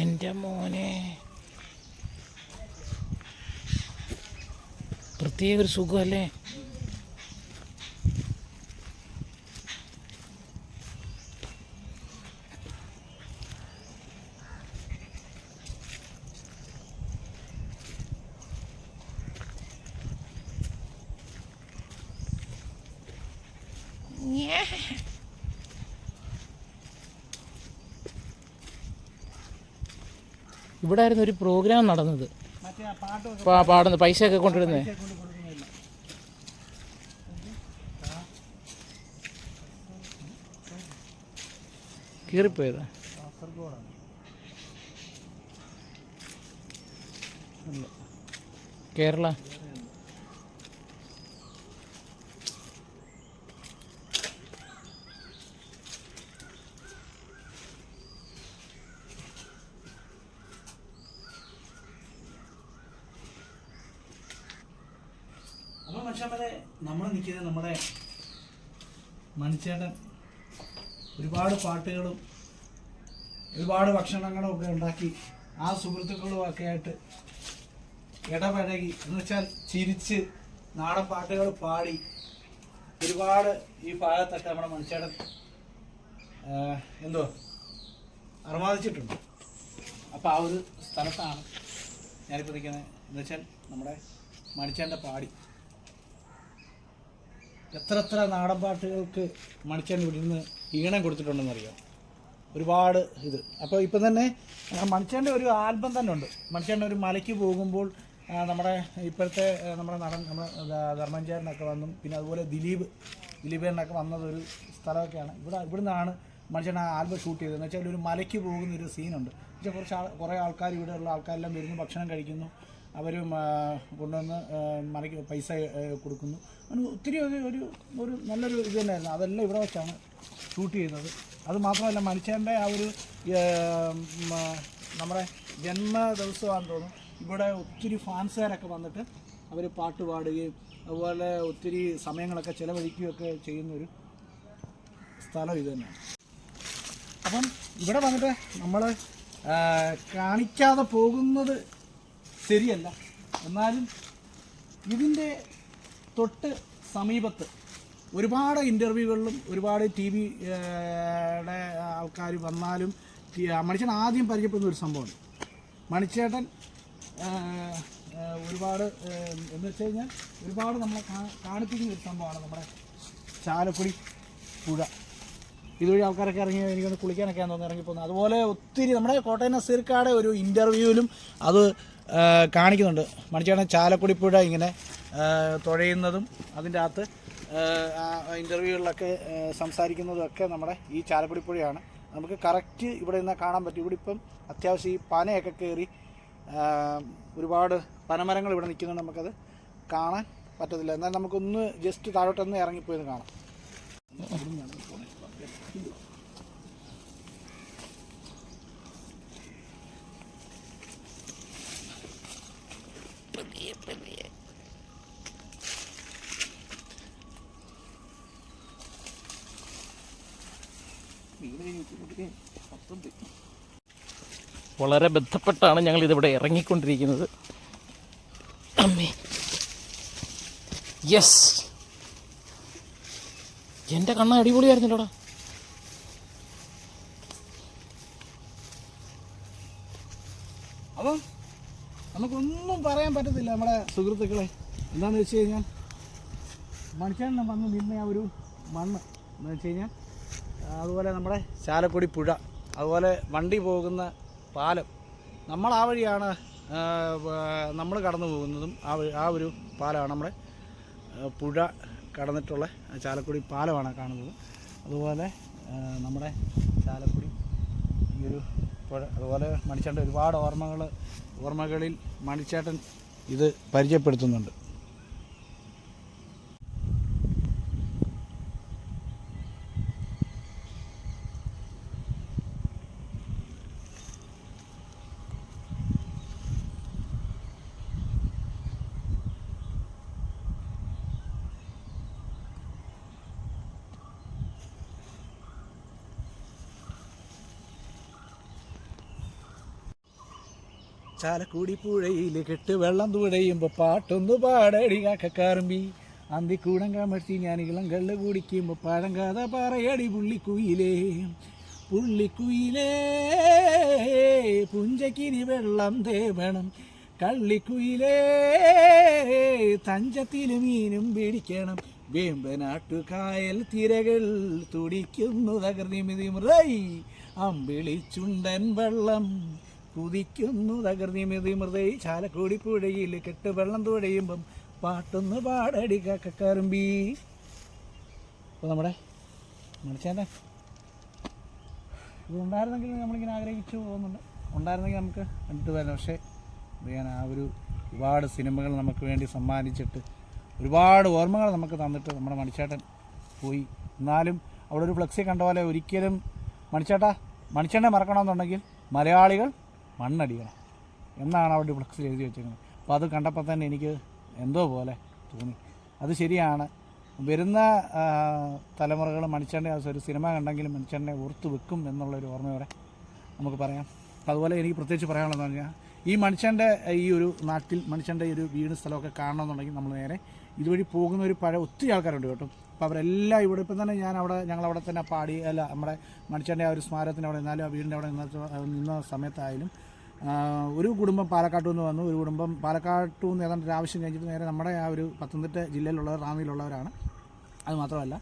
എന്റെ മോനെ. പ്രത്യേക ഒരു സുഖമല്ലേ ഇവിടെ ആയിരുന്നു ഒരു പ്രോഗ്രാം നടന്നത്. പാടുന്നു പൈസ ഒക്കെ കൊണ്ടിരുന്നേ കീറിപ്പോയതാ. കേരള. അപ്പോൾ നമ്മൾ നിൽക്കുന്നത് നമ്മുടെ മണിച്ചേട്ടൻ ഒരുപാട് പാട്ടുകളും ഒരുപാട് ഭക്ഷണങ്ങളും ഒക്കെ ഉണ്ടാക്കി ആ സുഹൃത്തുക്കളും ഒക്കെ ആയിട്ട് ഇടപഴകി. എന്ന് വെച്ചാൽ ചിരിച്ച് നാടൻ പാട്ടുകൾ പാടി. ഒരുപാട് ഈ ഭാഗത്തൊക്കെ നമ്മുടെ മനുഷ്യടൻ എന്തോ അർമാദിച്ചിട്ടുണ്ട്. അപ്പോൾ ആ ഒരു സ്ഥലത്താണ് ഞാനിപ്പോൾ നിൽക്കുന്നത്. എന്ന് വെച്ചാൽ നമ്മുടെ മണിച്ചേന്റെ പാടി. എത്ര എത്ര നാടൻ പാട്ടുകൾക്ക് മണിച്ചൻ ഇവിടെ നിന്ന് ഈണം കൊടുത്തിട്ടുണ്ടെന്നറിയാം? ഒരുപാട് ഇത്. അപ്പോൾ ഇപ്പം തന്നെ മണിച്ചേന്റെ ഒരു ആൽബം തന്നെ ഉണ്ട്. മണിച്ചേന്റെ ഒരു മലയ്ക്ക് പോകുമ്പോൾ നമ്മുടെ ഇപ്പോഴത്തെ നമ്മുടെ നടൻ നമ്മുടെ ധർമ്മഞ്ചേരനൊക്കെ വന്നും. പിന്നെ അതുപോലെ ദിലീപ് ദിലീപേരനൊക്കെ വന്നതൊരു സ്ഥലമൊക്കെയാണ്. ഇവിടെ ഇവിടെ നിന്നാണ് മനുഷ്യൻ ആ ആൽബം ഷൂട്ട് ചെയ്തത്. എന്ന് വെച്ചാൽ ഒരു മലയ്ക്ക് പോകുന്ന ഒരു സീനുണ്ട്. പക്ഷേ കുറച്ച് ആൾ കുറേ ആൾക്കാർ ഇവിടെയുള്ള ആൾക്കാരെല്ലാം വരുന്നു ഭക്ഷണം കഴിക്കുന്നു. അവരും ആ, കൊണ്ടുവന്ന് മറിക്ക് പൈസ കൊടുക്കുന്നു. അങ്ങനെ ഒത്തിരി ഒരു ഒരു ഒരു നല്ലൊരു ഇത് തന്നെയായിരുന്നു. അതെല്ലാം ഇവിടെ വെച്ചാണ് ഷൂട്ട് ചെയ്തത്. അത് മാത്രമല്ല മനുഷ്യന്റെ ആ ഒരു നമ്മുടെ ജന്മ ദിവസമാണെന്ന് തോന്നുന്നു. ഇവിടെ ഒത്തിരി ഫാൻസുകാരൊക്കെ വന്നിട്ട് അവർ പാട്ട് പാടുകയും അതുപോലെ ഒത്തിരി സമയങ്ങളൊക്കെ ചിലവഴിക്കുകയൊക്കെ ചെയ്യുന്നൊരു സ്ഥലം ഇത് തന്നെയാണ്. അപ്പം ഇവിടെ വന്നിട്ട് നമ്മൾ കാണിക്കാതെ പോകുന്നത് ശരിയല്ല. എന്നാലും ഇതിന്റെ തൊട്ട് സമീപത്ത് ഒരുപാട് ഇന്റർവ്യൂകളിലും ഒരുപാട് ടി വി ആൾക്കാർ വന്നാലും മണിച്ചേട്ടൻ ആദ്യം പരിചയപ്പെടുന്ന ഒരു സംഭവമാണ്. മണിച്ചേട്ടൻ ഒരുപാട് എന്ന് വെച്ച് കഴിഞ്ഞാൽ ഒരുപാട് നമ്മളെ കാണിപ്പിക്കുന്ന ഒരു സംഭവമാണ് നമ്മുടെ ചാലക്കുടി പുഴ. ഇതുവഴി ആൾക്കാരൊക്കെ ഇറങ്ങി എനിക്കൊന്ന് കുളിക്കാനൊക്കെ തോന്നുന്നു ഇറങ്ങിപ്പോകുന്നത് അതുപോലെ ഒത്തിരി നമ്മുടെ കോട്ടയം നസീർക്കാടെ ഒരു ഇന്റർവ്യൂവിലും അത് കാണിക്കുന്നുണ്ട്. മണിച്ചേട്ടൻ ചാലക്കുടി പുഴ ഇങ്ങനെ തുഴയുന്നതും അതിന്റെ അകത്ത് ഇന്റർവ്യൂകളിലൊക്കെ സംസാരിക്കുന്നതും ഒക്കെ നമ്മുടെ ഈ ചാലക്കുടി പുഴയാണ് നമുക്ക് കറക്റ്റ് ഇവിടെ നിന്ന് കാണാൻ പറ്റും. ഇവിടെ ഇപ്പം അത്യാവശ്യം ഈ പനയൊക്കെ കയറി ഒരുപാട് പനമരങ്ങൾ ഇവിടെ നിൽക്കുന്നുണ്ട് നമുക്കത് കാണാൻ പറ്റത്തില്ല. എന്നാൽ നമുക്കൊന്ന് ജസ്റ്റ് താഴോട്ടൊന്ന് ഇറങ്ങിപ്പോയി കാണാം. വളരെ ബന്ധപ്പെട്ടാണ് ഞങ്ങൾ ഇതിവിടെ ഇറങ്ങിക്കൊണ്ടിരിക്കുന്നത്. അമ്മേ. യെസ് എന്റെ കണ്ണ അടിപൊളിയായിരുന്നല്ലോടാ. അപ്പം നമുക്കൊന്നും പറയാൻ പറ്റത്തില്ല നമ്മുടെ സുഹൃത്തുക്കളെ. എന്താണെന്ന് വെച്ച് കഴിഞ്ഞാൽ മണിച്ചാണ് വന്ന് നിന്ന ആ ഒരു മണ്ണ് എന്ന് വെച്ച് കഴിഞ്ഞാൽ അതുപോലെ നമ്മുടെ ചാലക്കുടി പുഴ അതുപോലെ വണ്ടി പോകുന്ന പാലം. നമ്മൾ ആ വഴിയാണ് നമ്മൾ കടന്നു പോകുന്നതും ആ ആ ഒരു പാലമാണ് നമ്മുടെ പുഴ കടന്നിട്ടുള്ള ചാലക്കുടി പാലമാണ് കാണുന്നത്. അതുപോലെ നമ്മുടെ ചാലക്കുടി ഈ ഒരു പുഴ അതുപോലെ മണിച്ചേട്ടൻ ഒരുപാട് ഓർമ്മകൾ ഓർമ്മകളിൽ മണിച്ചേട്ടൻ ഇത് പരിചയപ്പെടുത്തുന്നുണ്ട്. ചാലക്കുടി പുഴയിൽ കെട്ട് വെള്ളം തുഴയുമ്പോൾ പാട്ടൊന്നു പാടടി കാക്കക്കാറുമ്പി അന്തിക്കൂടം കമഴ്ത്തി ഞാൻ ഇളം കള്ള് കുടിക്കുമ്പോൾ പഴം കഥ പറയടി പുള്ളിക്കുയിലേ. പുള്ളിക്കുയിലേ പുഞ്ചക്കിനി വെള്ളം തേവണം. കള്ളിക്കുയിലേ തഞ്ചത്തിൽ മീനും പിടിക്കണം. വേമ്പനാട്ടുകായൽ തിരകൾ തുടിക്കുന്നു തകർന്നിമിതി മൃതൈ അമ്പിളിച്ചുണ്ടൻ വെള്ളം കുതിക്കുന്നു തകർന്നിമിതി മൃതൈ ചാലക്കുടി പുഴയിൽ കെട്ട് വെള്ളം തുഴയുമ്പം പാട്ടൊന്ന് പാടടി കക്കറുമ്പി അപ്പോൾ നമ്മുടെ മണിച്ചേട്ടൻ ഇത് ഉണ്ടായിരുന്നെങ്കിൽ നമ്മളിങ്ങനെ ആഗ്രഹിച്ചു പോകുന്നുണ്ട്. ഉണ്ടായിരുന്നെങ്കിൽ നമുക്ക് കണ്ടിട്ട് വരാം പക്ഷേ ഞാൻ ആ ഒരു ഒരുപാട് സിനിമകൾ നമുക്ക് വേണ്ടി സമ്മാനിച്ചിട്ട് ഒരുപാട് ഓർമ്മകൾ നമുക്ക് തന്നിട്ട് നമ്മുടെ മണിച്ചേട്ടൻ പോയി. എന്നാലും അവിടെ ഒരു ഫ്ലെക്സി കണ്ട പോലെ ഒരിക്കലും മണിച്ചേട്ടാ മണിച്ചേട്ടനെ മറക്കണമെന്നുണ്ടെങ്കിൽ മലയാളികൾ മണ്ണടിക്കണം. എന്നാണ് അവിടെ ഫ്ലക്സിൽ എഴുതി വെച്ചിരിക്കുന്നത് അപ്പോൾ അത് കണ്ടപ്പോൾ തന്നെ എനിക്ക് എന്തോ പോലെ തോന്നി. അത് ശരിയാണ്. വരുന്ന തലമുറകൾ ആ ഒരു സിനിമ കണ്ടെങ്കിലും മണിച്ചേട്ടനെ ഓർത്ത് വെക്കും എന്നുള്ളൊരു ഓർമ്മയോടെ നമുക്ക് പറയാം. അതുപോലെ എനിക്ക് പ്രത്യേകിച്ച് പറയാനുള്ളതെന്ന് പറഞ്ഞാൽ ഈ മനുഷ്യന്റെ ഈ ഒരു നാട്ടിൽ മനുഷ്യന്റെ ഒരു വീട് സ്ഥലമൊക്കെ കാണണമെന്നുണ്ടെങ്കിൽ നമ്മൾ നേരെ ഇതുവഴി പോകുന്ന ഒരു പഴയ ഒത്തിരി ആൾക്കാരുണ്ട് കേട്ടോ. അപ്പോൾ അവരെല്ലാം ഇവിടെ ഇപ്പം തന്നെ ഞാൻ അവിടെ ഞങ്ങളവിടെ തന്നെ പാടി അല്ല നമ്മുടെ മനുഷ്യന്റെ ആ ഒരു സ്മാരകത്തിന് അവിടെ നിന്നാലും ആ വീടിന്റെ അവിടെ നിന്ന സമയത്തായാലും ഒരു കുടുംബം പാലക്കാട്ടു നിന്ന് വന്നു. ഒരു കുടുംബം പാലക്കാട്ടു നിന്ന് ഏതാണ്ട് ഒരു ആവശ്യം കഴിഞ്ഞിട്ട് നേരെ നമ്മുടെ ആ ഒരു പത്തനംതിട്ട ജില്ലയിലുള്ളവർ റാന്നിയിലുള്ളവരാണ്. അത് മാത്രമല്ല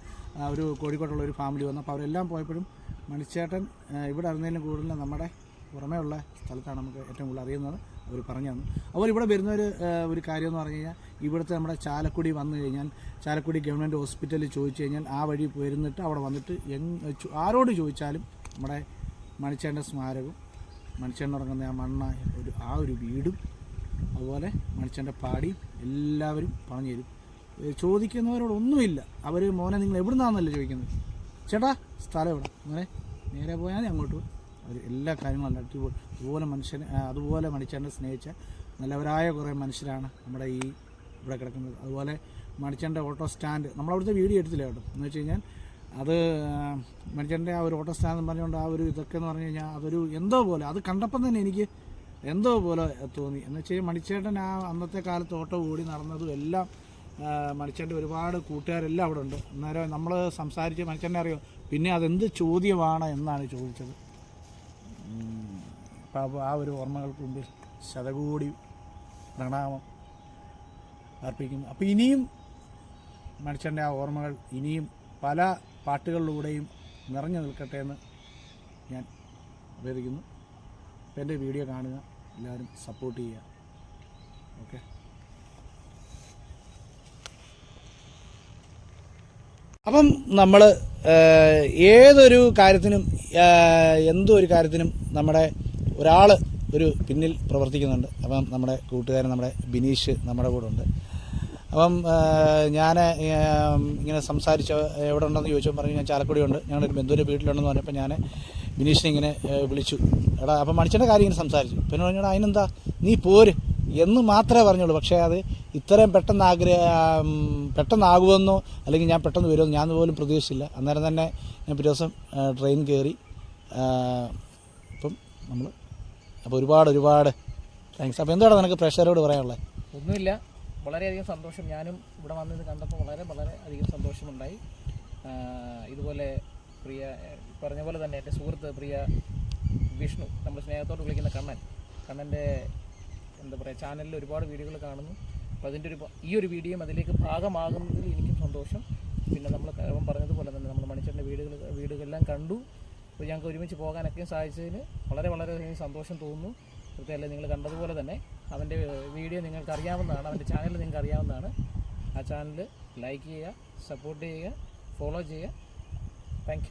ഒരു കോഴിക്കോട്ടുള്ള ഒരു ഫാമിലി വന്നു. അപ്പോൾ അവരെല്ലാം പോയപ്പോഴും മണിച്ചേട്ടൻ ഇവിടെ അറിയുന്നതിലും കൂടുതൽ നമ്മുടെ പുറമേ ഉള്ള സ്ഥലത്താണ് നമുക്ക് ഏറ്റവും കൂടുതൽ അറിയുന്നത്. അവർ പറഞ്ഞു തന്നു. അതുപോലെ ഇവിടെ വരുന്ന ഒരു ഒരു കാര്യം എന്ന് പറഞ്ഞു കഴിഞ്ഞാൽ ഇവിടുത്തെ നമ്മുടെ ചാലക്കുടി വന്നു കഴിഞ്ഞാൽ ചാലക്കുടി ഗവൺമെന്റ് ഹോസ്പിറ്റലിൽ ചോദിച്ചു കഴിഞ്ഞാൽ ആ വഴി വരുന്നിട്ട് അവിടെ വന്നിട്ട് ആരോട് ചോദിച്ചാലും നമ്മുടെ മണിച്ചേട്ടന്റെ സ്മാരകവും ഉറങ്ങുന്ന ആ മണ്ണായ ഒരു ആ ഒരു വീടും അതുപോലെ മനുഷ്യന്റെ പാടിയും എല്ലാവരും പറഞ്ഞു തരും. ചോദിക്കുന്നവരോടൊന്നുമില്ല. അവർ മോനെ നിങ്ങൾ എവിടുന്നാണെന്നല്ലേ ചോദിക്കുന്നത്? ചേട്ടാ സ്ഥലം എവിടെ? അങ്ങനെ നേരെ പോയാൽ അങ്ങോട്ട് അവർ എല്ലാ കാര്യങ്ങളും അടിപൊളി. അതുപോലെ മനുഷ്യനെ അതുപോലെ മണിച്ചേട്ടനെ സ്നേഹിച്ച നല്ലവരായ കുറേ മനുഷ്യരാണ് നമ്മുടെ ഈ ഇവിടെ കിടക്കുന്നത്. അതുപോലെ മണിച്ചേട്ടന്റെ ഓട്ടോ സ്റ്റാൻഡ് നമ്മളവിടുത്തെ വീഡിയോ എടുത്തില്ല കേട്ടോ? എന്ന് വെച്ച് കഴിഞ്ഞാൽ അത് മനുഷ്യന്റെ ആ ഒരു ഓട്ടോ സ്റ്റാൻഡ് പറഞ്ഞുകൊണ്ട് ആ ഒരു ഇതൊക്കെ എന്ന് പറഞ്ഞു കഴിഞ്ഞാൽ അതൊരു എന്തോ പോലെ അത് കണ്ടപ്പം തന്നെ എനിക്ക് എന്തോ പോലെ തോന്നി. എന്ന് വെച്ചാൽ മണിച്ചേട്ടൻ ആ അന്നത്തെ കാലത്ത് ഓട്ടോ ഓടി നടന്നതും എല്ലാം മണിച്ചേട്ടന്റെ ഒരുപാട് കൂട്ടുകാരെല്ലാം അവിടെ ഉണ്ട്. അന്നേരം നമ്മൾ സംസാരിച്ച് മണിച്ചേട്ടനെ അറിയോ? പിന്നെ അതെന്ത് ചോദ്യമാണ് എന്നാണ് ചോദിച്ചത്. അപ്പോൾ ആ ഒരു ഓർമ്മകൾക്ക് മുമ്പിൽ ശതകോടി പ്രണാമം അർപ്പിക്കുന്നു. അപ്പോൾ ഇനിയും മനുഷ്യന്റെ ആ ഓർമ്മകൾ ഇനിയും പല പാട്ടുകളിലൂടെയും നിറഞ്ഞു നിൽക്കട്ടെ എന്ന് ഞാൻ അഭ്യർത്ഥിക്കുന്നു. അപ്പോൾ എന്റെ വീഡിയോ കാണുക എല്ലാവരും സപ്പോർട്ട് ചെയ്യുക. ഓക്കെ അപ്പം നമ്മൾ ഏതൊരു കാര്യത്തിനും എന്തൊരു കാര്യത്തിനും നമ്മുടെ ഒരാൾ ഒരു പിന്നിൽ പ്രവർത്തിക്കുന്നുണ്ട്. അപ്പം നമ്മുടെ കൂട്ടുകാരൻ നമ്മുടെ ബിനീഷ് നമ്മുടെ കൂടെ ഉണ്ട്. അപ്പം ഞാൻ ഇങ്ങനെ സംസാരിച്ച എവിടെ ഉണ്ടെന്ന് ചോദിച്ചു പറഞ്ഞു ഞാൻ ചാലക്കുടി ഉണ്ട് ഞങ്ങളുടെ ബന്ധുവിന്റെ വീട്ടിലുണ്ടെന്ന് പറഞ്ഞപ്പോൾ ഞാൻ ബിനീഷിനെ ഇങ്ങനെ വിളിച്ചു. എടാ അപ്പം മണിച്ചന്റെ കാര്യം ഇങ്ങനെ സംസാരിച്ചു. പിന്നെ പറഞ്ഞാൽ അതിനെന്താ? നീ പോര്. എന്ന് മാത്രമേ പറഞ്ഞുള്ളൂ. പക്ഷേ അത് ഇത്രയും പെട്ടെന്ന് ആഗ്രഹ പെട്ടെന്നാകുമെന്നോ അല്ലെങ്കിൽ ഞാൻ പെട്ടെന്ന് വരുമെന്ന് ഞാൻ പോലും പ്രതീക്ഷിച്ചില്ല. അന്നേരം തന്നെ ഞാൻ പിറ്റേ ദിവസം ട്രെയിൻ കയറി ഇപ്പം നമ്മൾ അപ്പോൾ ഒരുപാട് ഒരുപാട് താങ്ക്സ് അപ്പോൾ എന്താണ് നിനക്ക് പ്രഷറോട് പറയാനുള്ളത്? ഒന്നുമില്ല. വളരെയധികം സന്തോഷം ഞാനും ഇവിടെ വന്നത് കണ്ടപ്പോൾ വളരെ വളരെ അധികം സന്തോഷമുണ്ടായി. ഇതുപോലെ പ്രിയ പറഞ്ഞ പോലെ തന്നെ എന്റെ സുഹൃത്ത് പ്രിയ വിഷ്ണു നമ്മൾ സ്നേഹത്തോട് വിളിക്കുന്ന കണ്ണൻ. കണ്ണന്റെ എന്താ പറയുക ചാനലിൽ ഒരുപാട് വീഡിയോകൾ കാണുന്നു. അപ്പോൾ അതിന്റെ ഒരു ഈ ഒരു വീഡിയോയും അതിലേക്ക് ഭാഗമാകുന്നതിൽ എനിക്കും സന്തോഷം. പിന്നെ നമ്മൾ അവൻ പറഞ്ഞതുപോലെ തന്നെ നമ്മൾ മണിച്ചേട്ടന്റെ വീടുകൾ വീടുകളെല്ലാം കണ്ടു. അപ്പോൾ ഞങ്ങൾക്ക് ഒരുമിച്ച് പോകാനൊക്കെയും സാധിച്ചതിന് വളരെ വളരെയധികം സന്തോഷം തോന്നുന്നു. പ്രത്യേകം നിങ്ങൾ കണ്ടതുപോലെ തന്നെ അവന്റെ വീഡിയോ നിങ്ങൾക്ക് അറിയാവുന്നതാണ് അവന്റെ ചാനൽ നിങ്ങൾക്ക് അറിയാവുന്നതാണ് ആ ചാനൽ ലൈക്ക് ചെയ്യുക സപ്പോർട്ട് ചെയ്യുക ഫോളോ ചെയ്യുക. താങ്ക്